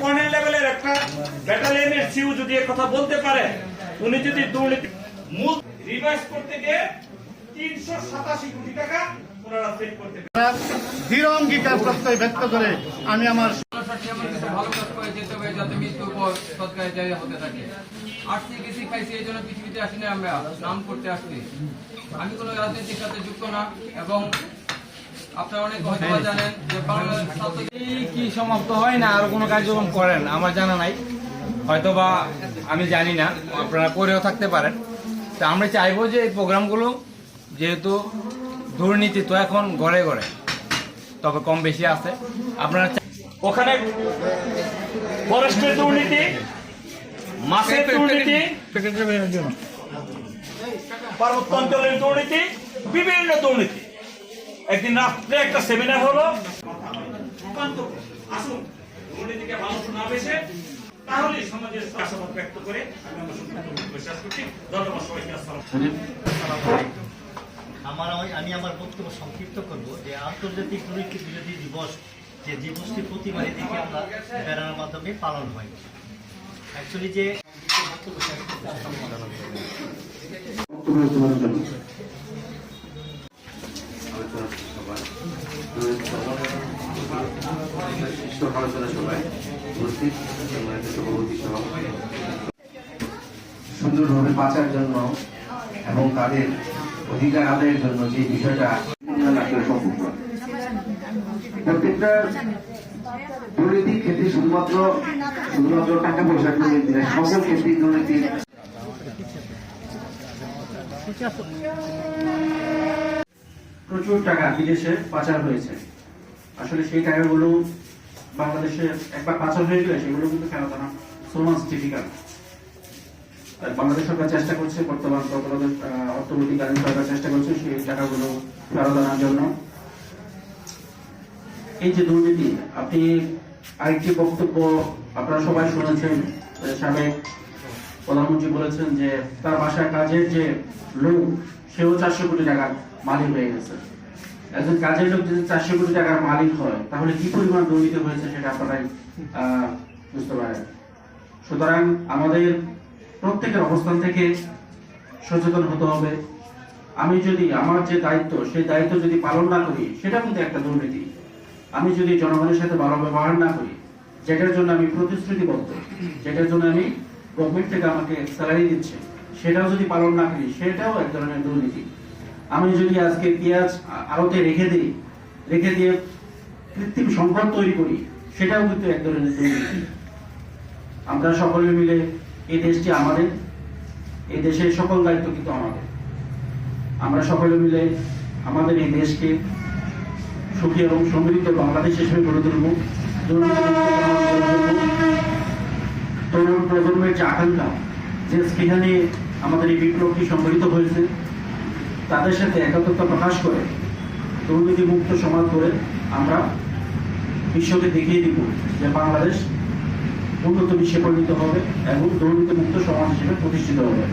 Colonel লেভেলের একটা ব্যাটালিয়নের see you যদি কথা বলতে পারে উনি যদি দুর্নীতি মূল রিভাইজ করতে গিয়ে তিনশো সাতাশি কোটি টাকা ওনারা সেট করতে দৃঢ় অঙ্গীকার প্রত্যয় ব্যক্ত করে আমি আমার ষাটটি এমন কিছু ভালো কাজ করে যেতে হবে যাতে মৃত্যুর পর সৎকারে জারি হতে থাকে। আসছি গেছি খাইছি এই জন্য পৃথিবীতে আসি না আমরা নাম করতে আসছি। আমি কোনো রাজনীতির সাথে যুক্ত না এবং আপনারা অনেক হয়তো জানেন যে বাংলাদেশ কি সমাপ্ত হয় না? আর কোনো কার্যক্রম করেন? আমার জানা নাই। হয়তোবা আমি জানি না। আপনারা করেও থাকতে পারেন। তা আমরা চাইব যে এই প্রোগ্রামগুলো যেহেতু দুর্নীতি তো এখন ঘরে ঘরে তবে কম বেশি আছে। আপনারা ওখানে ফরেস্টের দুর্নীতি মাছের দুর্নীতি পার্বত্য অঞ্চলের দুর্নীতি বিভিন্ন দুর্নীতি। একদিন রাত্রে একটা সেমিনার হলো। আসুন দুর্নীতিকে মানুষ না বেছে তাহলে সমাজের আশাবাদ ব্যক্ত করে আমি আমার বিশ্বাস করছি। ধন্যবাদ সবাইকে আসসালাম আমার আমি আমার বক্তব্য সংক্ষিপ্ত করব যে আন্তর্জাতিক দুর্নীতি বিরোধী দিবস যে দিবসটি প্রতিবারই দেখি আমরা বেড়ানোর মাধ্যমে পালন হয়। অ্যাকচুয়ালি যে সুন্দরভাবে বাঁচার জন্য এবং তাদের অধিকার আদায়ের জন্য যে বিষয়টা প্রত্যেকটা দুর্নীতির ক্ষেত্রে শুধুমাত্র শুধুমাত্র টাকা পয়সার দুর্নীতি নয়, সকল ক্ষেত্রে দুর্নীতির প্রচুর টাকা বিদেশে পাচার হয়েছে। আসলে সেই টাকাগুলো বাংলাদেশে একবার পাচার হয়ে গেলে সেগুলো কিন্তু ফেরত আনা সো মাচ ডিফিকাল্ট বাংলাদেশ সরকার চেষ্টা করছে, বর্তমান সরকার চেষ্টা করছে সেই টাকাগুলো ফেরত আনার জন্য। এই যে দুর্নীতি, আপনি আরেকটি বক্তব্য আপনারা সবাই শুনেছেন সাবেক প্রধানমন্ত্রী বলেছেন যে তার বাসায় কাজের যে লোক, সেও চারশো কোটি টাকার মালিক হয়ে গেছে। একজন কাজের লোক যদি চারশো কোটি টাকার মালিক হয়, তাহলে কি পরিমাণ দুর্নীতি হয়েছে সেটা আপনারাই বুঝতে পারেন। সুতরাং আমাদের প্রত্যেকের অবস্থান থেকে সচেতন হতে হবে। আমি যদি আমার যে দায়িত্ব, সেই দায়িত্ব যদি পালন না করি, সেটা কিন্তু একটা দুর্নীতি। আমি যদি জনগণের সাথে ভালো ব্যবহার না করি, যেটার জন্য আমি প্রতিশ্রুতিবদ্ধ, যেটার জন্য আমি গভর্নমেন্ট থেকে আমাকে স্যালারি দিচ্ছে, সেটাও যদি পালন না করি, সেটাও এক ধরনের দুর্নীতি। আমি যদি আজকে পেঁয়াজ আ- আড়তে রেখে দিই, রেখে দিয়ে কৃত্রিম সংকট তৈরি করি, সেটাও কিন্তু এক ধরনের দুর্নীতি আমরা সকলে মিলে এই দেশটি আমাদের, এই দেশের সকল দায়িত্ব কিন্তু আমাদের আমরা সকলে মিলে আমাদের এই দেশকে সুখী এবং সমৃদ্ধ বাংলাদেশ হিসেবে গড়ে তুলব গড়ে তুলব। তরুণ প্রজন্মের যে আকাঙ্ক্ষা, যে স্পৃহা নিয়ে আমাদের এই বিপ্লবটি সংগঠিত হয়েছে তাদের সাথে একাত্মতা প্রকাশ করে দুর্নীতি মুক্ত সমাজ করে আমরা বিশ্বকে দেখিয়ে দিব যে বাংলাদেশ উন্নত বিশ্বে পরিণত হবে এবং দুর্নীতি মুক্ত সমাজ হিসেবে প্রতিষ্ঠিত হবে।